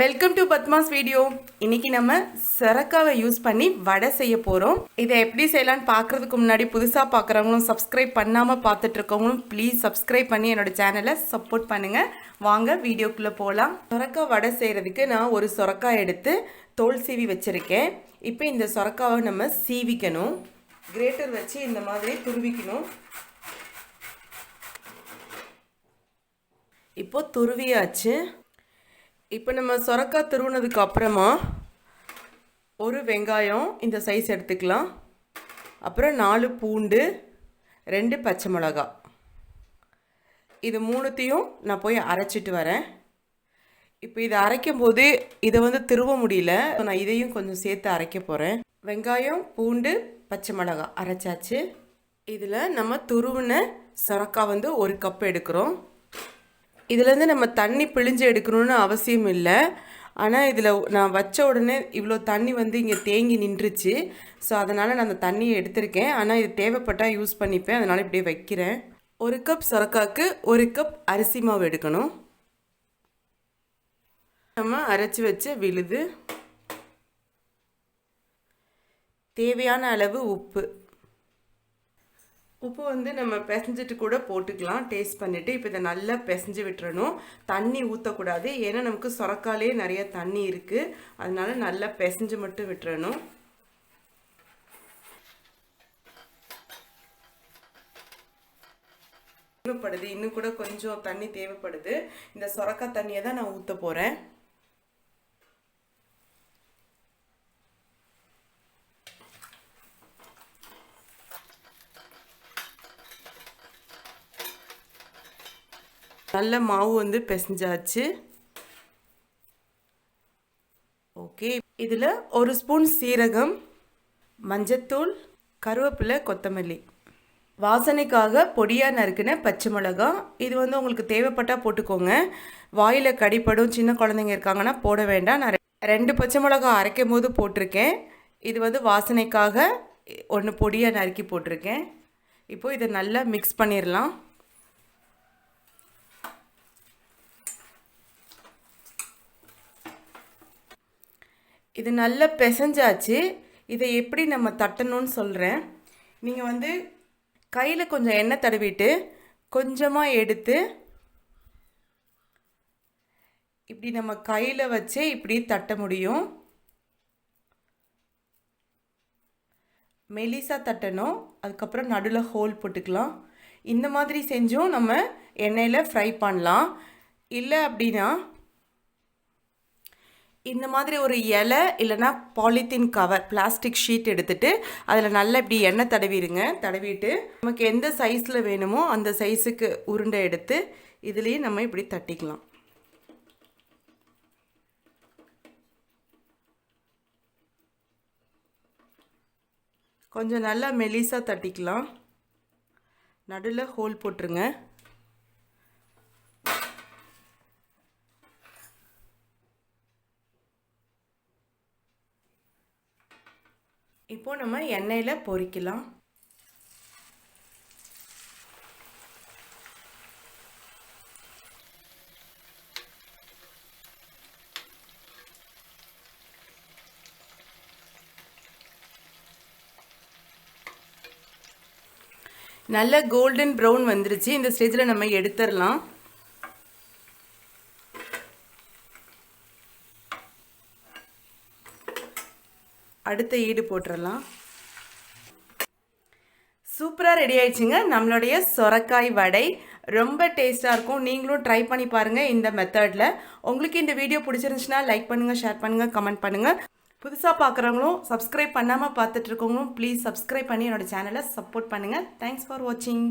Welcome to Padma's video இன்னைக்கு நம்ம சரக்காவை use பண்ணி வடை செய்ய போகிறோம் இதை எப்படி செய்யலான்னு பார்க்குறதுக்கு முன்னாடி புதுசாக பார்க்குறவங்களும் சப்ஸ்கிரைப் பண்ணாமல் பார்த்துட்டு இருக்கவங்களும் ப்ளீஸ் சப்ஸ்கிரைப் பண்ணி என்னோட சேனலை சப்போர்ட் பண்ணுங்கள் வாங்க வீடியோக்குள்ளே போகலாம் சொரக்காய் வடை செய்கிறதுக்கு நான் ஒரு சொரக்காய் எடுத்து தோல் சீவி வச்சுருக்கேன். இப்போ இந்த சொரக்காவை நம்ம சீவிக்கணும். கிரேட்டர் வச்சு இந்த மாதிரி துருவிக்கணும். இப்போது துருவியாச்சு. இப்போ நம்ம சொரக்காய் துருவினதுக்கு அப்புறமா ஒரு வெங்காயம் இந்த சைஸ் எடுத்துக்கலாம். அப்புறம் நாலு பூண்டு ரெண்டு பச்சை மிளகா. இது மூணுத்தையும் நான் போய் அரைச்சிட்டு வரேன். இப்போ இதை அரைக்கும் போது இதை வந்து திருவ முடியல. நான் இதையும் கொஞ்சம் சேர்த்து அரைக்க போகிறேன் வெங்காயம் பூண்டு பச்சை மிளகா அரைச்சாச்சு. இதில் நம்ம துருவின சொரக்காய் வந்து ஒரு கப் எடுக்கிறோம். இதுலேருந்து நம்ம தண்ணி பிழிஞ்சு எடுக்கணும்னு அவசியம் இல்லை. ஆனால் இதில் நான் வச்ச உடனே இவ்வளோ தண்ணி வந்து இங்கே தேங்கி நின்றுச்சு. ஸோ அதனால் நான் அந்த தண்ணியை எடுத்திருக்கேன். ஆனால் இது தேவைப்பட்டால் யூஸ் பண்ணிப்பேன். அதனால் இப்படியே வைக்கிறேன். ஒரு கப் சொரக்காக்கு ஒரு கப் அரிசி மாவு எடுக்கணும். நம்ம அரைச்சி வச்ச விழுது. தேவையான அளவு உப்பு. உப்பு வந்து நம்ம பிசைஞ்சிட்டு கூட போட்டுக்கலாம். டேஸ்ட் பண்ணிவிட்டு இப்போ இதை நல்லா பிசைஞ்சு விட்டுறணும். தண்ணி ஊற்றக்கூடாது ஏன்னா நமக்கு சுரக்காலே நிறைய தண்ணி இருக்குது அதனால நல்லா பிசைஞ்சு மட்டும் விட்டுறணும். தேவைப்படுது இன்னும் கூட கொஞ்சம் தண்ணி தேவைப்படுது. இந்த சுரக்கா தண்ணியை தான் நான் ஊற்ற போகிறேன் நல்ல மாவு வந்து பிசைஞ்சாச்சு. ஓகே இதில் ஒரு ஸ்பூன் சீரகம் மஞ்சத்தூள் கருவேப்பிலை கொத்தமல்லி. வாசனைக்காக பொடியாக நறுக்கின பச்சை மிளகா இது வந்து உங்களுக்கு தேவைப்பட்டால் போட்டுக்கோங்க. வாயில் கடிப்படும் சின்ன குழந்தைங்க இருக்காங்கன்னா போட வேண்டாம். நான் ரெண்டு பச்சை மிளகா அரைக்கும் போது போட்டிருக்கேன். இது வந்து வாசனைக்காக ஒன்று பொடியாக நறுக்கி போட்டிருக்கேன். இப்போது இதை நல்லா மிக்ஸ் பண்ணிடலாம் இது நல்லா பிசைஞ்சாச்சு. இதை எப்படி நம்ம தட்டணும்னு சொல்கிறேன் நீங்கள் வந்து கையில் கொஞ்சம் எண்ணெய் தடவிட்டு கொஞ்சமாக எடுத்து இப்படி நம்ம கையில் வச்சு இப்படி தட்ட முடியும். மெலிசாக தட்டணும். அதுக்கப்புறம் நடுவில் ஹோல் போட்டுக்கலாம். இந்த மாதிரி செஞ்சும் நம்ம எண்ணெயில் ஃப்ரை பண்ணலாம். இல்லை அப்படின்னா இந்த மாதிரி ஒரு இலை இல்லைனா பாலித்தீன் கவர் பிளாஸ்டிக் ஷீட் எடுத்துகிட்டு அதில் நல்லா இப்படி எண்ணெய் தடவிடுங்க. தடவிட்டு நமக்கு எந்த சைஸில் வேணுமோ அந்த சைஸுக்கு உருண்டை எடுத்து இதுலேயே நம்ம இப்படி தட்டிக்கலாம். கொஞ்சம் நல்லா மெலிசாக தட்டிக்கலாம். நடுவில் ஹோல் போட்டுருங்க. இப்போது நம்ம எண்ணெயில் பொரிக்கலாம். நல்ல கோல்டன் ப்ரௌன் வந்துருச்சு. இந்த ஸ்டேஜில் நம்ம எடுத்துடலாம். அடுத்த ஈடு போட்டுடலாம் சூப்பராக ரெடி ஆயிடுச்சுங்க. நம்மளுடைய சொரக்காய் வடை ரொம்ப டேஸ்ட்டாக இருக்கும். நீங்களும் ட்ரை பண்ணி பாருங்கள் இந்த மெத்தடில் உங்களுக்கு இந்த வீடியோ பிடிச்சிருந்துச்சுன்னா லைக் பண்ணுங்கள் ஷேர் பண்ணுங்கள் கமெண்ட் பண்ணுங்கள் புதுசாக பார்க்குறவங்களும் சப்ஸ்கிரைப் பண்ணாமல் பார்த்துட்ருக்கவங்களும் ப்ளீஸ் சப்ஸ்கிரைப் பண்ணி என்னோடய சேனலை சப்போர்ட் பண்ணுங்கள் தேங்க்ஸ் ஃபார் வாட்சிங்